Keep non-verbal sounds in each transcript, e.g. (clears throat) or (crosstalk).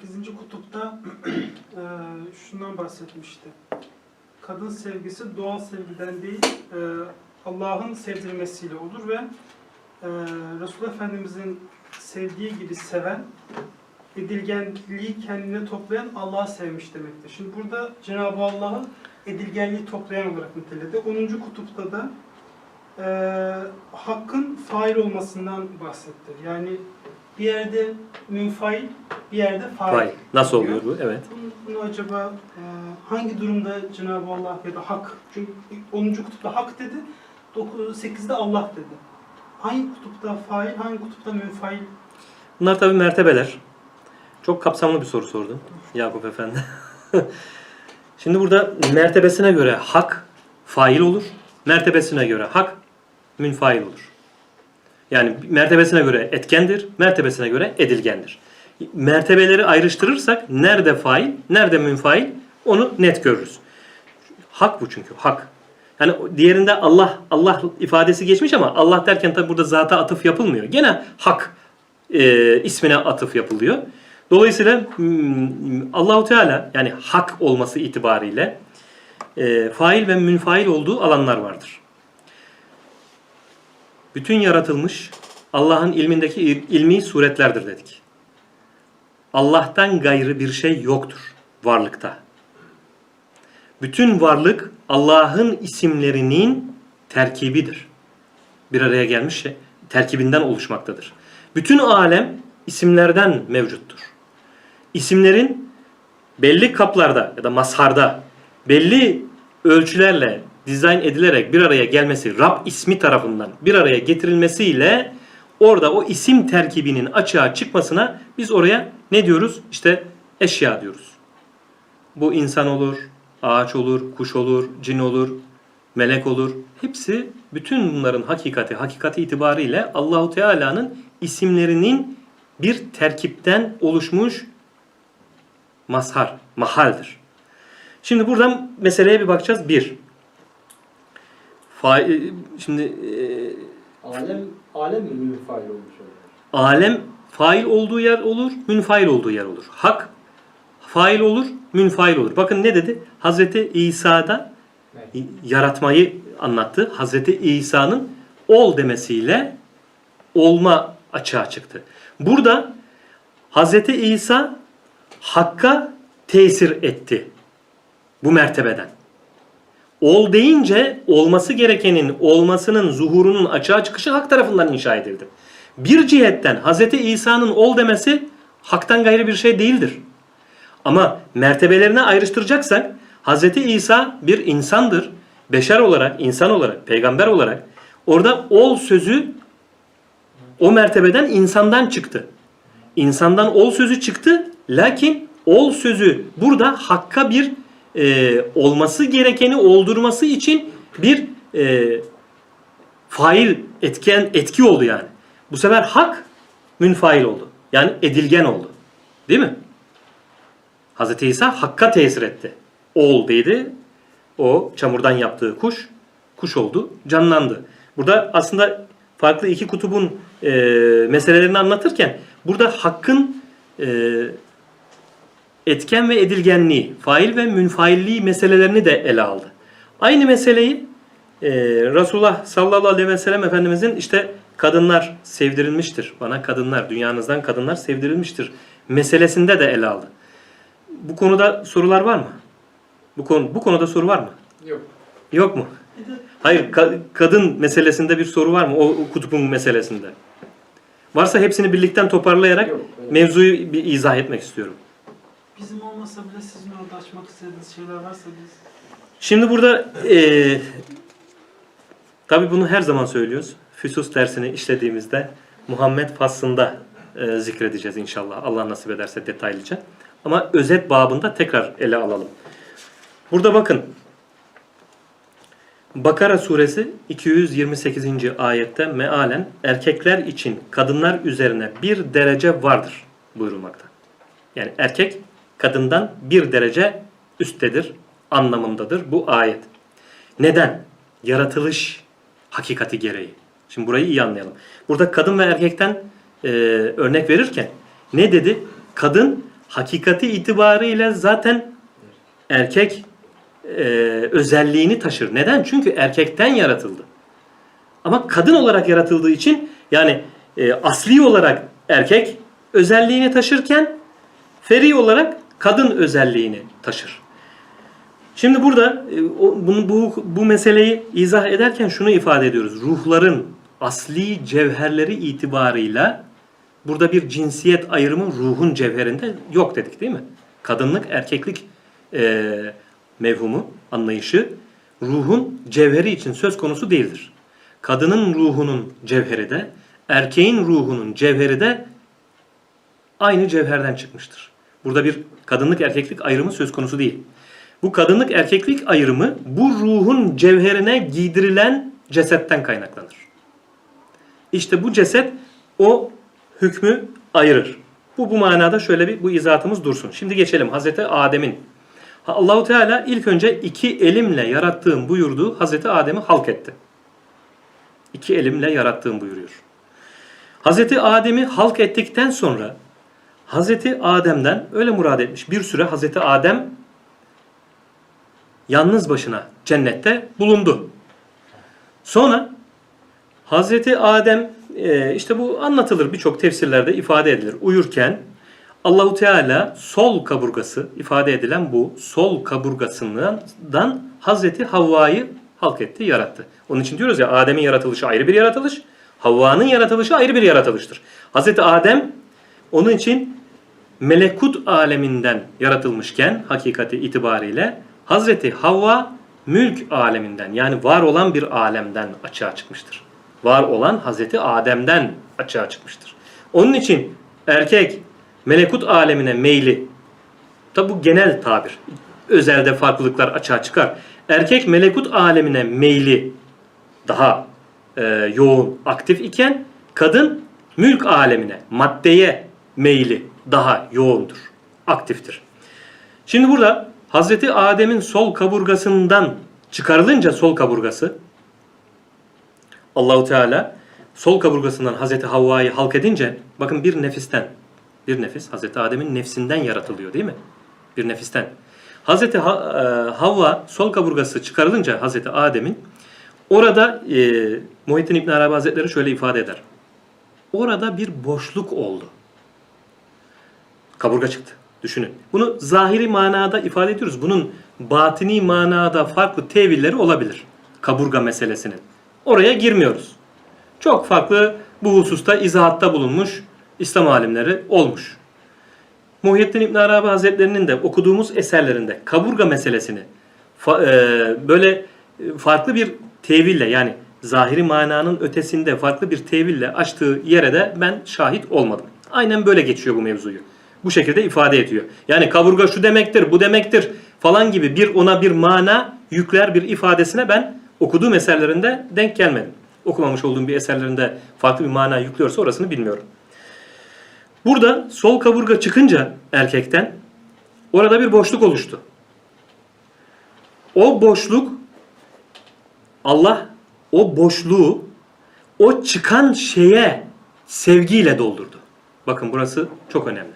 8. kutupta eee, (clears throat) şundan bahsetmişti. Kadın sevgisi doğal sevgiden değil, eee, Allah'ın sevdirmesiyle olur ve eee Resul Efendimizin sevdiği gibi seven, edilgenliği kendine toplayan Allah'ı sevmiş demektir. Şimdi burada Cenab-ı Allah'ı edilgenliği toplayan olarak niteledi. 10. kutupta da eee, hakkın fail olmasından bahsetti. Yani bir yerde münfail, bir yerde fail. Vay. Nasıl oluyor bu? Evet. Bunu, bunu acaba e, hangi durumda Cenab-ı Allah ya da hak, çünkü 10. kutupta hak dedi, 8'de Allah dedi. Hangi kutupta fail, hangi kutupta münfail? Bunlar tabii mertebeler. Çok kapsamlı bir soru sordu Yakup Efendi. (laughs) Şimdi burada mertebesine göre hak fail olur. Mertebesine göre hak münfail olur. Yani mertebesine göre etkendir, mertebesine göre edilgendir. Mertebeleri ayrıştırırsak nerede fail, nerede münfail onu net görürüz. Hak bu çünkü, hak. Yani diğerinde Allah Allah ifadesi geçmiş ama Allah derken tabi burada zata atıf yapılmıyor. Gene hak e, ismine atıf yapılıyor. Dolayısıyla hmm, Allahu Teala yani hak olması itibariyle e, fail ve münfail olduğu alanlar vardır. Bütün yaratılmış Allah'ın ilmindeki il- ilmi suretlerdir dedik. Allah'tan gayrı bir şey yoktur varlıkta. Bütün varlık Allah'ın isimlerinin terkibidir. Bir araya gelmiş şey, terkibinden oluşmaktadır. Bütün alem isimlerden mevcuttur. İsimlerin belli kaplarda ya da mazharda belli ölçülerle dizayn edilerek bir araya gelmesi, Rab ismi tarafından bir araya getirilmesiyle orada o isim terkibinin açığa çıkmasına biz oraya ne diyoruz? İşte eşya diyoruz. Bu insan olur, ağaç olur, kuş olur, cin olur, melek olur. Hepsi bütün bunların hakikati, hakikati itibariyle Allahu Teala'nın isimlerinin bir terkipten oluşmuş mazhar, mahaldir. Şimdi buradan meseleye bir bakacağız. Bir, fa- e, şimdi e, Alem, alem mi münfail olmuş oluyor? alem fail olduğu yer olur, münfail olduğu yer olur. Hak fail olur, münfail olur. Bakın ne dedi? Hazreti İsa'da Evet. yaratmayı anlattı. Hazreti İsa'nın ol demesiyle olma açığa çıktı. Burada Hazreti İsa Hakk'a tesir etti. Bu mertebeden. Ol deyince olması gerekenin olmasının zuhurunun açığa çıkışı hak tarafından inşa edildi. Bir cihetten Hazreti İsa'nın ol demesi haktan gayrı bir şey değildir. Ama mertebelerini ayrıştıracaksak Hazreti İsa bir insandır. Beşer olarak, insan olarak, peygamber olarak orada ol sözü o mertebeden insandan çıktı. İnsandan ol sözü çıktı. Lakin ol sözü burada hakka bir e, olması gerekeni oldurması için bir e, fail etken etki oldu yani. Bu sefer hak münfail oldu. Yani edilgen oldu. Değil mi? Hazreti İsa hakka tesir etti. Ol dedi. O çamurdan yaptığı kuş, kuş oldu, canlandı. Burada aslında farklı iki kutubun e, meselelerini anlatırken burada hakkın e, etken ve edilgenliği, fail ve münfailliği meselelerini de ele aldı. Aynı meseleyi e, Resulullah sallallahu aleyhi ve sellem Efendimizin işte kadınlar sevdirilmiştir. Bana kadınlar, dünyanızdan kadınlar sevdirilmiştir meselesinde de ele aldı. Bu konuda sorular var mı? Bu konu bu konuda soru var mı? Yok. Yok mu? Hayır, ka- kadın meselesinde bir soru var mı? O, o kutupun meselesinde. Varsa hepsini birlikten toparlayarak Yok, mevzuyu bir izah etmek istiyorum. Bizim olmasa bile sizin orada açmak istediğiniz şeyler varsa biz Şimdi burada eee tabi bunu her zaman söylüyoruz. Füsus dersini işlediğimizde Muhammed faslında eee, zikredeceğiz inşallah. Allah nasip ederse detaylıca. Ama özet babında tekrar ele alalım. Burada bakın. Bakara suresi 228. ayette mealen erkekler için kadınlar üzerine bir derece vardır buyurulmakta. Yani erkek kadından bir derece üsttedir anlamındadır bu ayet. Neden? Yaratılış hakikati gereği. Şimdi burayı iyi anlayalım. Burada kadın ve erkekten e, örnek verirken ne dedi? Kadın hakikati itibarıyla zaten erkek e, özelliğini taşır. Neden? Çünkü erkekten yaratıldı. Ama kadın olarak yaratıldığı için yani e, asli olarak erkek özelliğini taşırken feri olarak kadın özelliğini taşır. Şimdi burada e, bunu, bu, bu meseleyi izah ederken şunu ifade ediyoruz. Ruhların asli cevherleri itibarıyla burada bir cinsiyet ayrımı ruhun cevherinde yok dedik değil mi? Kadınlık, erkeklik e, mevhumu, anlayışı ruhun cevheri için söz konusu değildir. Kadının ruhunun cevheri de, erkeğin ruhunun cevheri de aynı cevherden çıkmıştır. Burada bir kadınlık erkeklik ayrımı söz konusu değil. Bu kadınlık erkeklik ayrımı bu ruhun cevherine giydirilen cesetten kaynaklanır. İşte bu ceset o hükmü ayırır. Bu bu manada şöyle bir bu izahatımız dursun. Şimdi geçelim Hazreti Adem'in. Allahu Teala ilk önce iki elimle yarattığım buyurduğu Hazreti Adem'i halk etti. İki elimle yarattığım buyuruyor. Hazreti Adem'i halk ettikten sonra Hazreti Adem'den öyle murad etmiş. Bir süre Hazreti Adem yalnız başına cennette bulundu. Sonra Hazreti Adem e, işte bu anlatılır birçok tefsirlerde ifade edilir. Uyurken Allahu Teala sol kaburgası ifade edilen bu sol kaburgasından Hazreti Havva'yı halk etti, yarattı. Onun için diyoruz ya Adem'in yaratılışı ayrı bir yaratılış, Havva'nın yaratılışı ayrı bir yaratılıştır. Hazreti Adem onun için melekut aleminden yaratılmışken hakikati itibariyle Hazreti Havva mülk aleminden yani var olan bir alemden açığa çıkmıştır. Var olan Hazreti Adem'den açığa çıkmıştır. Onun için erkek melekut alemine meyli Tabi bu genel tabir. Özelde farklılıklar açığa çıkar. Erkek melekut alemine meyli daha e, yoğun, aktif iken kadın mülk alemine, maddeye meyli daha yoğundur, aktiftir. Şimdi burada Hazreti Adem'in sol kaburgasından çıkarılınca sol kaburgası Allahu Teala sol kaburgasından Hazreti Havva'yı halk edince bakın bir nefisten bir nefis Hazreti Adem'in nefsinden yaratılıyor değil mi? Bir nefisten. Hazreti Ha- e, Havva sol kaburgası çıkarılınca Hazreti Adem'in orada e, Muhittin İbn Arabi Hazretleri şöyle ifade eder. Orada bir boşluk oldu. Kaburga çıktı. Düşünün. Bunu zahiri manada ifade ediyoruz. Bunun batini manada farklı tevilleri olabilir. Kaburga meselesinin. Oraya girmiyoruz. Çok farklı bu hususta izahatta bulunmuş İslam alimleri olmuş. Muhyiddin İbn Arabi Hazretlerinin de okuduğumuz eserlerinde kaburga meselesini fa- e, böyle e, farklı bir teville yani zahiri mananın ötesinde farklı bir teville açtığı yere de ben şahit olmadım. Aynen böyle geçiyor bu mevzuyu. Bu şekilde ifade ediyor. Yani kaburga şu demektir, bu demektir falan gibi bir ona bir mana yükler bir ifadesine ben okuduğum eserlerinde denk gelmedim. Okumamış olduğum bir eserlerinde farklı bir mana yüklüyorsa orasını bilmiyorum. Burada sol kaburga çıkınca erkekten orada bir boşluk oluştu. O boşluk Allah o boşluğu o çıkan şeye sevgiyle doldurdu. Bakın burası çok önemli.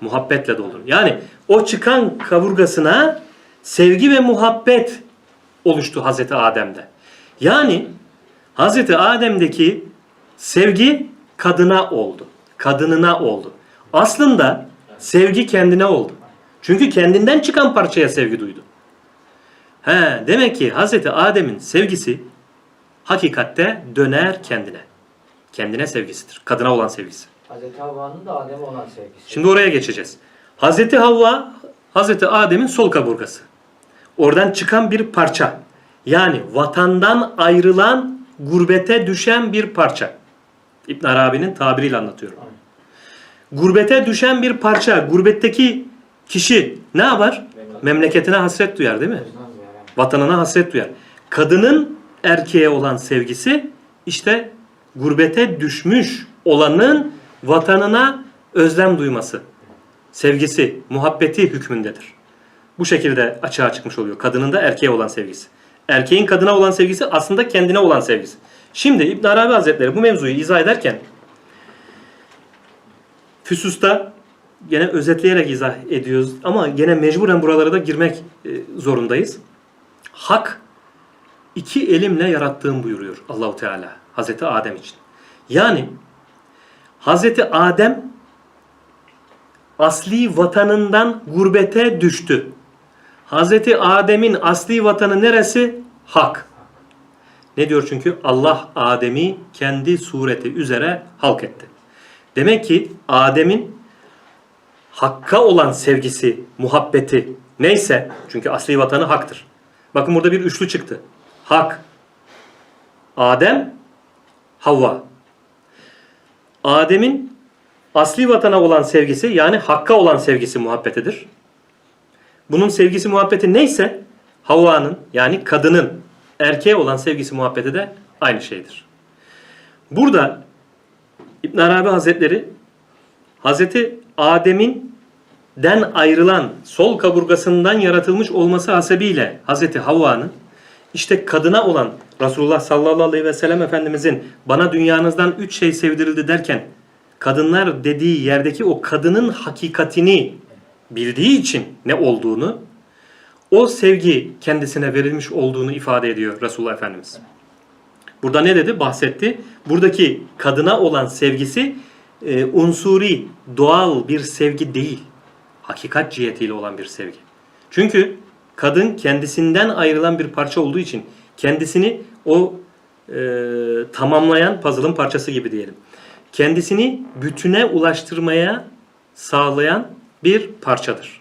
Muhabbetle doldurdu. Yani o çıkan kaburgasına sevgi ve muhabbet oluştu Hazreti Adem'de. Yani Hazreti Adem'deki sevgi kadına oldu. Kadınına oldu. Aslında sevgi kendine oldu. Çünkü kendinden çıkan parçaya sevgi duydu. He, demek ki Hazreti Adem'in sevgisi hakikatte döner kendine. Kendine sevgisidir. Kadına olan sevgisi. Hazreti Havva'nın da Adem'e olan sevgisi. Şimdi oraya geçeceğiz. Hazreti Havva, Hazreti Adem'in sol kaburgası. Oradan çıkan bir parça. Yani vatandan ayrılan, gurbete düşen bir parça. İbn Arabi'nin tabiriyle anlatıyorum. Gurbete düşen bir parça, gurbetteki kişi ne yapar? Memleketine hasret duyar değil mi? Vatanına hasret duyar. Kadının erkeğe olan sevgisi işte gurbete düşmüş olanın vatanına özlem duyması. Sevgisi, muhabbeti hükmündedir. Bu şekilde açığa çıkmış oluyor. Kadının da erkeğe olan sevgisi. Erkeğin kadına olan sevgisi aslında kendine olan sevgisi. Şimdi İbn Arabi Hazretleri bu mevzuyu izah ederken Füsus'ta gene özetleyerek izah ediyoruz ama gene mecburen buralara da girmek e, zorundayız. Hak iki elimle yarattığım buyuruyor Allahu Teala Hazreti Adem için. Yani Hazreti Adem asli vatanından gurbete düştü. Hazreti Adem'in asli vatanı neresi? Hak. Ne diyor çünkü? Allah Adem'i kendi sureti üzere halk etti. Demek ki Adem'in Hakka olan sevgisi, muhabbeti neyse çünkü asli vatanı haktır. Bakın burada bir üçlü çıktı. Hak, Adem, Havva. Adem'in asli vatana olan sevgisi yani Hakk'a olan sevgisi muhabbetidir. Bunun sevgisi muhabbeti neyse Havva'nın yani kadının erkeğe olan sevgisi muhabbeti de aynı şeydir. Burada İbn Arabi Hazretleri Hazreti Adem'in den ayrılan sol kaburgasından yaratılmış olması hasebiyle Hazreti Havva'nın işte kadına olan Resulullah sallallahu aleyhi ve sellem Efendimizin bana dünyanızdan üç şey sevdirildi derken kadınlar dediği yerdeki o kadının hakikatini bildiği için ne olduğunu o sevgi kendisine verilmiş olduğunu ifade ediyor Resulullah Efendimiz. Burada ne dedi? Bahsetti. Buradaki kadına olan sevgisi e, unsuri, doğal bir sevgi değil. Hakikat cihetiyle olan bir sevgi. Çünkü kadın kendisinden ayrılan bir parça olduğu için kendisini o e, tamamlayan puzzle'ın parçası gibi diyelim. Kendisini bütüne ulaştırmaya sağlayan bir parçadır.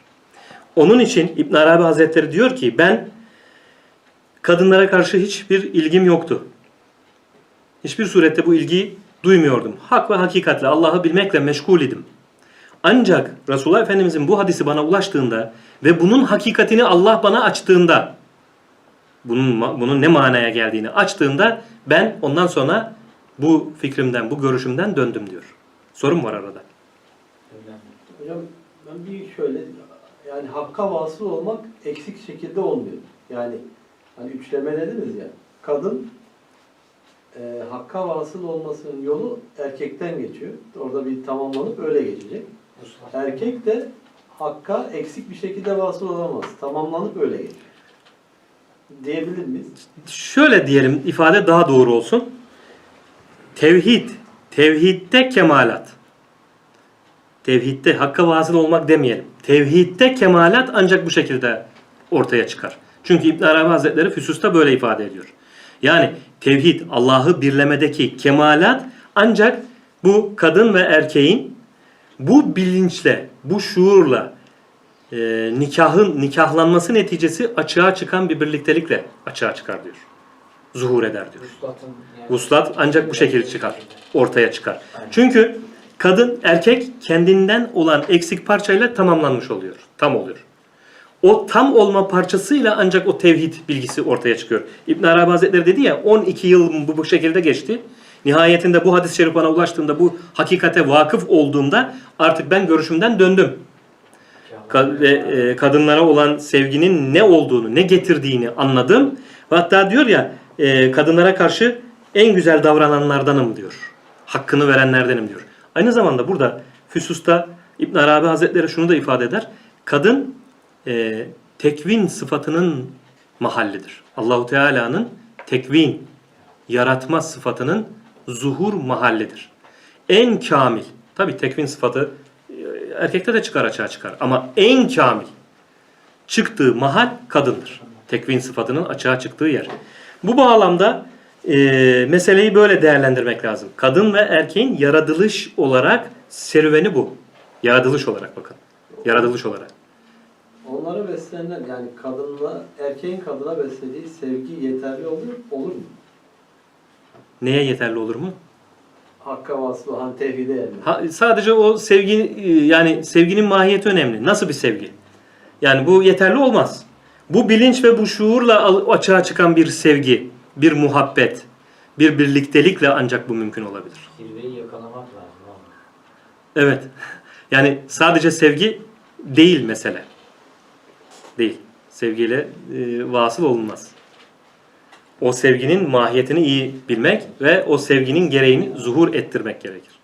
Onun için İbn Arabi Hazretleri diyor ki ben kadınlara karşı hiçbir ilgim yoktu. Hiçbir surette bu ilgiyi duymuyordum. Hak ve hakikatle Allah'ı bilmekle meşgul idim. Ancak Resulullah Efendimizin bu hadisi bana ulaştığında ve bunun hakikatini Allah bana açtığında bunun bunun ne manaya geldiğini açtığında ben ondan sonra bu fikrimden, bu görüşümden döndüm diyor. Sorun var arada. Hocam ben bir şöyle yani hakka vasıl olmak eksik şekilde olmuyor. Yani hani üçleme dediniz ya. Kadın e, hakka vasıl olmasının yolu erkekten geçiyor. Orada bir tamamlanıp öyle geçecek. Erkek de hakka eksik bir şekilde vasıl olamaz. Tamamlanıp öyle geçiyor. Diyebilir miyiz? Şöyle diyelim ifade daha doğru olsun. Tevhid, tevhidde kemalat. Tevhidde hakka vasıl olmak demeyelim. Tevhidde kemalat ancak bu şekilde ortaya çıkar. Çünkü İbn Arabi Hazretleri Füsus'ta böyle ifade ediyor. Yani tevhid, Allah'ı birlemedeki kemalat ancak bu kadın ve erkeğin bu bilinçle, bu şuurla e, nikahın nikahlanması neticesi açığa çıkan bir birliktelikle açığa çıkar diyor. Zuhur eder diyor. Vuslat ancak bu şekilde çıkar. Ortaya çıkar. Çünkü kadın erkek kendinden olan eksik parçayla tamamlanmış oluyor. Tam oluyor. O tam olma parçasıyla ancak o tevhid bilgisi ortaya çıkıyor. İbn Arabi Hazretleri dedi ya 12 yıl bu, bu şekilde geçti. Nihayetinde bu hadis-i şerif bana ulaştığında bu hakikate vakıf olduğumda artık ben görüşümden döndüm. Ve e, kadınlara olan sevginin ne olduğunu, ne getirdiğini anladım. Hatta diyor ya e, kadınlara karşı en güzel davrananlardanım diyor. Hakkını verenlerdenim diyor. Aynı zamanda burada Füsus'ta İbn Arabi Hazretleri şunu da ifade eder. Kadın e, tekvin sıfatının mahallidir. Allahu Teala'nın tekvin, yaratma sıfatının zuhur mahallidir. En kamil, tabi tekvin sıfatı erkekte de çıkar açığa çıkar ama en kamil çıktığı mahal kadındır. Tekvin sıfatının açığa çıktığı yer. Bu bağlamda e, meseleyi böyle değerlendirmek lazım. Kadın ve erkeğin yaratılış olarak serüveni bu. Yaratılış olarak bakın. Yaratılış olarak. Onlara beslenen yani kadınla erkeğin kadına beslediği sevgi yeterli olur olur mu? Neye yeterli olur mu? Hakka vasıl hani tevhide ermek. Ha, sadece o sevgi e, yani sevginin mahiyeti önemli. Nasıl bir sevgi? Yani bu yeterli olmaz. Bu bilinç ve bu şuurla açığa çıkan bir sevgi, bir muhabbet, bir birliktelikle ancak bu mümkün olabilir. Zirveyi yakalamak lazım. Evet. (laughs) Yani sadece sevgi değil mesele. Değil. Sevgiyle e, vasıl olunmaz. O sevginin mahiyetini iyi bilmek ve o sevginin gereğini zuhur ettirmek gerekir.